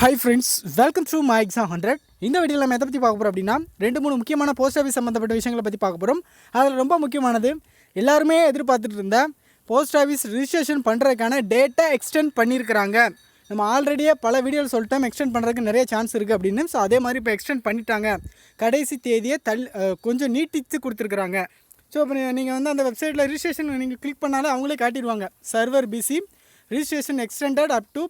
Hi friends welcome to my exam hundred இந்த வீடியோவில் நம்ம எதை பற்றி பார்க்க போகிறோம் அப்படின்னா ரெண்டு மூணு முக்கியமான போஸ்ட் ஆஃபீஸ் சம்மந்தப்பட்ட விஷயங்களை பற்றி பார்க்க போகிறோம் அதில் ரொம்ப முக்கியமானது எல்லாருமே எதிர்பார்த்துட்டு இருந்த போஸ்ட் ஆஃபீஸ் ரிஜிஸ்ட்ரேஷன் பண்ணுறதுக்கான டேட்டா எக்ஸ்டெண்ட் பண்ணியிருக்கிறாங்க நம்ம ஆல்ரெடியே பல வீடியோவில் சொல்லிட்டோம் எக்ஸ்டெண்ட் பண்ணுறதுக்கு நிறைய சான்ஸ் இருக்குது அப்படின்னு. ஸோ அதே மாதிரி இப்போ எக்ஸ்டெண்ட் பண்ணிட்டாங்க. கடைசி தேதியை தள் கொஞ்சம் நீட்டித்து கொடுத்துருக்குறாங்க. ஸோ இப்போ நீங்கள் வந்து அந்த வெப்சைட்டில் ரிஜிஸ்ட்ரேஷன் நீங்கள் கிளிக் பண்ணாலே அவங்களே காட்டிடுவாங்க. Server busy registration extended up to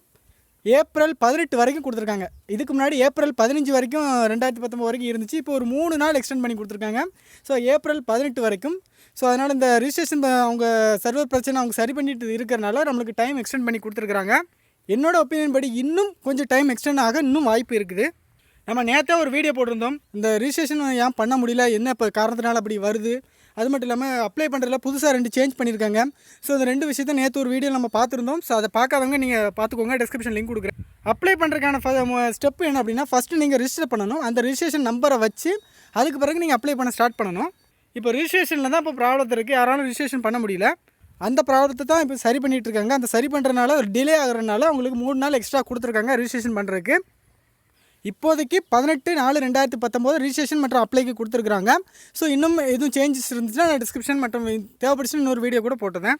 April பதினெட்டு வரைக்கும் கொடுத்துருக்காங்க. இதுக்கு முன்னாடி ஏப்ரல் பதினஞ்சு வரைக்கும் ரெண்டாயிரத்தி பத்தொம்பது வரைக்கும் இருந்துச்சு. இப்போ ஒரு மூணு நாள் எக்ஸ்டெண்ட் பண்ணி கொடுத்துருக்காங்க. ஸோ ஏப்ரல் பதினெட்டு வரைக்கும். ஸோ அதனால் இந்த ரிஜிஸ்ட்ரேஷன் அவங்க சர்வர் பிரச்சனை அவங்க சரி பண்ணிட்டு இருக்கிறனால நம்மளுக்கு டைம் எக்ஸ்டெண்ட் பண்ணி கொடுத்துருக்காங்க என்னோட ஒப்பீனியன் படி இன்னும் கொஞ்சம் டைம் எக்ஸ்டெண்ட் ஆக இன்னும் வாய்ப்பு இருக்குது. நம்ம நேற்றே ஒரு வீடியோ போட்டிருந்தோம். இந்த ரிஜிஸ்ட்ரேஷன் ஏன் பண்ண முடியல? என்ன இப்போ காரணத்தினால அப்படி வருது? அது மட்டும் இல்லாமல் அப்ளை பண்ணுறதுல புதுசாக ரெண்டு சேஞ்ச் பண்ணியிருக்காங்க ஸோ இந்த ரெண்டு விஷயத்தை நேற்று ஒரு வீடியோ நம்ம பார்த்துருந்தோம். ஸோ அதை பார்க்காதவங்க நீங்கள் பார்த்துக்கோங்க. டிஸ்கிரிப்ஷன் லிங்க் கொடுக்குறேன். அப்ளை பண்ணுறதுக்கான ஸ்டெப் என்ன அப்படின்னா ஃபஸ்ட்டு நீங்கள் ரிஜிஸ்டர் பண்ணணும். அந்த ரிஜிஸ்ட்ரேஷன் நம்பரை வச்சு அதுக்கு பிறகு நீங்கள் அப்ளை பண்ண ஸ்டார்ட் பண்ணணும். இப்போ ரிஜிஸ்ட்ரேஷனில் தான் இப்போ ப்ராப்ளம் இருக்குது யாராலும் ரிஜிஸ்ட்ரேஷன் பண்ண முடியல. அந்த ப்ராப்ளத்தை தான் இப்போ சரி பண்ணிகிட்டு இருக்காங்க. அந்த சரி பண்ணுறதுனால ஒரு டிலே ஆகிறதுனால உங்களுக்கு மூணு நாள் எக்ஸ்ட்ரா கொடுத்துருக்காங்க ரிஜிஸ்ட்ரேஷன் பண்ணுறதுக்கு இப்போதைக்கு பதினெட்டு நாலு ரெண்டாயிரத்தி பத்தொம்போது ரிஜிஸ்ட்ரேஷன் மற்றும் அப்ளைக்கு கொடுத்துருக்குறாங்க. ஸோ இன்னும் எதுவும் சேஞ்சஸ் இருந்துச்சுன்னா நான் டிஸ்கிரிப்ஷன் மற்றும் தேவைப்படுச்சுன்னு இன்னொரு வீடியோ கூட போட்டுருந்தேன்.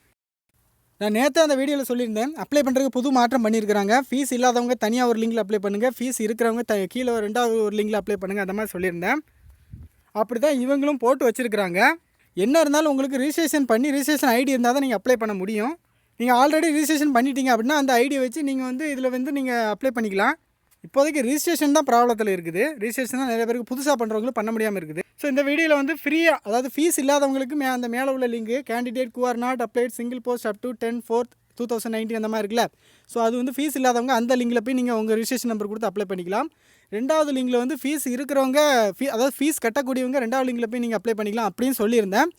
நான் நேற்று அந்த வீடியோவில் சொல்லியிருந்தேன் அப்ளை பண்ணுறதுக்கு புது மாற்றம் பண்ணியிருக்கிறாங்க. ஃபீஸ் இல்லாதவங்க தனியாக ஒரு லிங்கில் அப்ளை பண்ணுங்கள் ஃபீஸ் இருக்கிறவங்க த கீழே ஒரு ரெண்டாவது ஒரு லிங்கில் அப்ளை பண்ணுங்கள் அந்த மாதிரி சொல்லியிருந்தேன். அப்படி தான் இவங்களும் போட்டு வச்சுருக்கிறாங்க. என்ன இருந்தாலும் உங்களுக்கு ரிஜிஸ்ட்ரேஷன் பண்ணி ரிஜிஸ்ட்ரேஷன் ஐடி இருந்தால் தான் நீங்கள் அப்ளை பண்ண முடியும். நீங்கள் ஆல்ரெடி ரிஜிஸ்ட்ரேஷன் பண்ணிட்டீங்க அப்படின்னா அந்த ஐடியை வச்சு நீங்கள் வந்து இதில் வந்து நீங்கள் அப்ளை பண்ணிக்கலாம். இப்போதைக்கு ரிஜிஸ்ட்ரேஷன் தான் ப்ராப்ளத்தில் இருக்குது. ரிஜிஸ்ட்ரேஷன் தான் நிறைய பேருக்கு புதுசாக பண்ணுறவங்களும் பண்ண முடியாமல் இருக்குது. ஸோ இந்த வீடியோவில் வந்து ஃப்ரீயாக அதாவது ஃபீஸ் இல்லாதவங்களுக்கு மே அந்த மேலே உள்ள link candidate கூஆர் not applied single post up to ten fourth two thousand nineteen அந்த மாதிரி இருக்குல்ல? ஸோ அது வந்து ஃபீஸ் இல்லாதவங்க அந்த லிங்கில் போய் நீங்கள் உங்கள் ரிஜிஸ்ட்ரேஷன் நம்பர் கொடுத்து அப்ளை பண்ணிக்கலாம். ரெண்டாவது லிங்கில் வந்து ஃபீஸ் இருக்கிறவங்க ஃபீ அதாவது ஃபீஸ் கட்டக்கூடியவங்க ரெண்டாவது லிங்கில் போய் நீங்கள் அப்ளை பண்ணிக்கலாம் அப்படின்னு சொல்லியிருந்தேன்.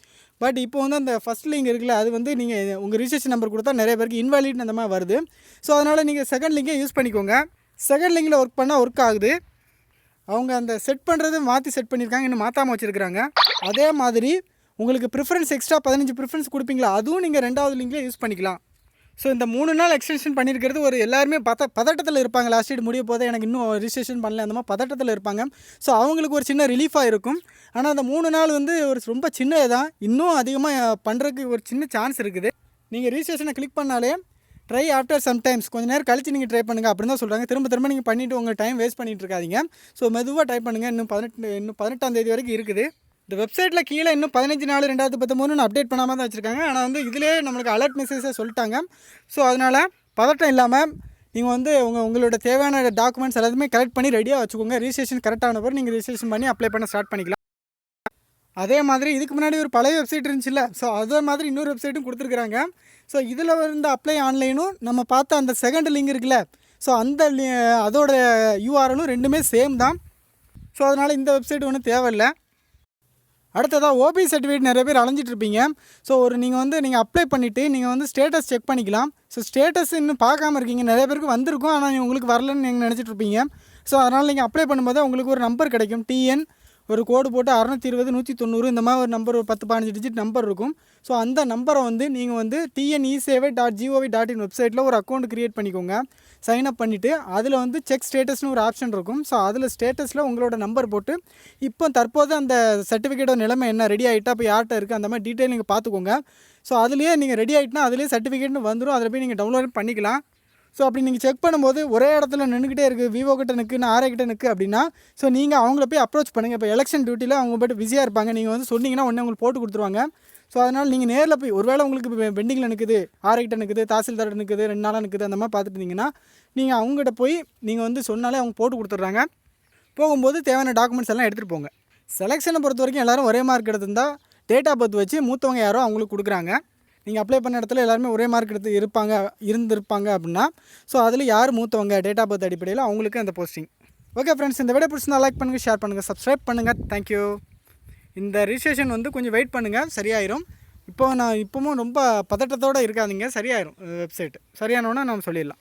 பட் இப்போ வந்து அந்த ஃபஸ்ட் லிங்க் இருக்குல்ல அது வந்து நீங்கள் உங்கள் ரிஜிஸ்ட்ரேஷன் நம்பர் கொடுத்தா நிறைய பேருக்கு இன்வாலிட் அந்த மாதிரி வருது. ஸோ அதனால் நீங்கள் செகண்ட் லிங்கை யூஸ் பண்ணிக்கோங்க. செகண்ட் லிங்கில் ஒர்க் பண்ணால் ஒர்க் ஆகுது. அவங்க அந்த செட் பண்ணுறது மாற்றி செட் பண்ணியிருக்காங்க இன்னும் மாற்றாமல் வச்சுருக்காங்க அதே மாதிரி உங்களுக்கு ப்ரிஃபரன்ஸ் எக்ஸ்ட்ரா பதினஞ்சு ப்ரிஃபரன்ஸ் கொடுப்பீங்களா? அதுவும் நீங்கள் ரெண்டாவது லிங்க்லேயே யூஸ் பண்ணிக்கலாம். ஸோ இந்த மூணு நாள் எக்ஸ்டென்ஷன் பண்ணியிருக்கிறது ஒரு எல்லாருமே பத பதட்டத்தில் இருப்பாங்க. லாஸ்ட் டேட் முடிய போதே எனக்கு இன்னும் ரிஜிஸ்ட்ரேஷன் பண்ணல அந்த மாதிரி பதட்டத்தில் இருப்பாங்க. ஸோ அவங்களுக்கு ஒரு சின்ன ரிலீஃபாக இருக்கும். ஆனால் அந்த மூணு நாள் வந்து ஒரு ரொம்ப சின்னது தான் இன்னும் அதிகமாக பண்ணுறதுக்கு ஒரு சின்ன சான்ஸ் இருக்குது. நீங்கள் ரிஜிஸ்ட்ரேஷனை கிளிக் பண்ணாலே ட்ரை ஆஃப்டர் சம்டைம்ஸ் கொஞ்சம் நேரம் கழிச்சு நீங்கள் ட்ரை பண்ணுங்கள் அப்படின்னு தான் சொல்கிறாங்க திரும்ப திரும்ப நீங்கள் பண்ணிவிட்டு உங்கள் டைம் வேஸ்ட் பண்ணிகிட்டு இருக்காதிங்க. ஸோ மெதுவாக ட்ரை பண்ணுங்கள் இன்னும் பதினெட்டு இன்னும் பதினெட்டாம் தேதி வரைக்கும் இருக்குது. இந்த வெப்சைட்டில் கீழே இன்னும் பதினஞ்சு நாலு ரெண்டாயிரத்து பத்தொம்போதுன்னு அப்டேட் பண்ணாமல் தான் வச்சுருக்காங்க. ஆனால் வந்து இதிலே நம்மளுக்கு அலர்ட் மெசேஜை சொல்லிட்டாங்க. ஸோ அதனால் பதட்டம் இல்லாமல் நீங்கள் வந்து உங்கள் உங்களோட தேவையான டாக்குமெண்ட்ஸ் எல்லாத்தையுமே கலெக்ட் பண்ணி ரெடியாக வச்சுக்கோங்க. ரிஜிஸ்ட்ரேஷன் கரெக்டான பிறகு நீங்கள் ரிஜிஸ்ட்ரேஷன் பண்ணி அப்ளை பண்ண ஸ்டார்ட் பண்ணிக்கலாம். அதே மாதிரி இதுக்கு முன்னாடி ஒரு பழைய வெப்சைட் இருந்துச்சுல்ல. ஸோ அதே மாதிரி இன்னொரு வெப்சைட்டும் கொடுத்துருக்குறாங்க. ஸோ இதில் வந்து அப்ளை ஆன்லைனும் நம்ம பார்த்த அந்த செகண்ட் லிங்க் இருக்குல்ல. ஸோ அந்த அதோட யூஆர்எலும் ரெண்டுமே சேம் தான். ஸோ அதனால் இந்த வெப்சைட் ஒன்றும் தேவையில்லை. அடுத்ததாக ஓபி சர்டிஃபிகேட் நிறைய பேர் அலைஞ்சிட்ருப்பீங்க ஸோ ஒரு நீங்கள் வந்து நீங்கள் அப்ளை பண்ணிவிட்டு நீங்கள் வந்து ஸ்டேட்டஸ் செக் பண்ணிக்கலாம். ஸோ ஸ்டேட்டஸ் இன்னும் பார்க்காம இருக்கீங்க. நிறைய பேருக்கு வந்திருக்கும் ஆனால் உங்களுக்கு வரலன்னு நீங்கள் நினச்சிட்டு இருப்பீங்க. ஸோ அதனால் நீங்கள் அப்ளை பண்ணும்போது உங்களுக்கு ஒரு நம்பர் கிடைக்கும். டிஎன் ஒரு கோடு போட்டு அறநூற்றி இருபது நூற்றி தொண்ணூறு இந்த மாதிரி ஒரு நம்பர் ஒரு பத்து பதினஞ்சு டிஜிட் நம்பர் இருக்கும். ஸோ அந்த நம்பரை வந்து நீங்கள் வந்து டிஎன்இ சேவை டாட் ஜிஓவி டாட் இன் வெப்சைட்டில் ஒரு அக்கௌண்ட் க்ரியேட் பண்ணிக்கோங்க. சைன் அப் பண்ணிவிட்டு அதில் வந்து செக் ஸ்டேட்டஸ்னு ஒரு ஆப்ஷன் இருக்கும். ஸோ அதில் ஸ்டேட்டஸில் உங்களோட நம்பர் போட்டு இப்போ தற்போது அந்த சர்டிஃபிகேட்டோட நிலைமை என்ன? ரெடி ஆகிட்டா இப்போ யார்கிட்ட இருக்குது அந்த மாதிரி டீட்டெயில் நீங்கள் பார்த்துக்கோங்க. ஸோ அதுலேயே நீங்கள் ரெடி ஆகிட்டுனா அதுலேயே சர்டிஃபிகேட்னு வந்துடும் அதில் போய் நீங்கள் டவுன்லோட் பண்ணிக்கலாம். ஸோ அப்படி நீங்கள் செக் பண்ணும்போது ஒரே இடத்துல நின்றுக்கிட்டே இருக்குது விவோ கிட்ட நிற்கு நான் ஆரே கிட்ட நிற்கு அப்படின்னா ஸோ நீங்கள் அவங்கள போய் அப்ரோச் பண்ணுங்கள் இப்போ எலெக்ஷன் டியூட்டியில் அவங்க போய்ட்டு பிஸியாக இருப்பாங்க. நீங்கள் வந்து சொன்னீங்கன்னா உடனே உங்களுக்கு போட்டு கொடுத்துருவாங்க. ஸோ அதனால் நீங்கள் நேரில் போய் ஒருவேளை உங்களுக்கு பெண்டிங்கில் நிற்குது ஆரே கிட்ட நிற்குது தாசில்தார் நிற்குது ரெண்டு நாளாக நிற்குது அந்த மாதிரி பார்த்துட்டு இருந்தீங்கன்னா நீங்கள் அவங்ககிட்ட போய் நீங்கள் வந்து சொன்னாலே அவங்க போட்டு கொடுத்துட்றாங்க. போகும்போது தேவையான டாக்குமெண்ட்ஸ் எல்லாம் எடுத்துகிட்டு போங்க. செலெக்ஷனை பொறுத்த வரைக்கும் எல்லாரும் ஒரே மார்க் எடுத்திருந்தால் டேட் ஆஃப் பர்த் வச்சு மூத்தவங்க யாரோ அவங்களுக்கு கொடுக்குறாங்க. நீங்கள் அப்ளை பண்ண இடத்துல எல்லாருமே ஒரே மார்க் எடுத்து இருப்பாங்க இருந்திருப்பாங்க அப்படின்னா ஸோ அதில் யார் மூத்தவங்க டேட் ஆஃப் பர்த் அடிப்படையில் அவங்களுக்கு அந்த போஸ்டிங் ஓகே ஃப்ரெண்ட்ஸ் இந்த வீடியோ பிடிச்சிருந்தா லைக் பண்ணுங்கள் ஷேர் பண்ணுங்கள் சப்ஸ்கிரைப் பண்ணுங்கள் தேங்க்யூ இந்த ரிஜிஸ்ட்ரேஷன் வந்து கொஞ்சம் வெயிட் பண்ணுங்கள் சரியாயிரும். இப்போ நான் இப்போவும் ரொம்ப பதட்டத்தோடு இருக்காதீங்க சரியாயிரும் வெப்சைட் சரியானோன்னா நம்ம சொல்லிடலாம்.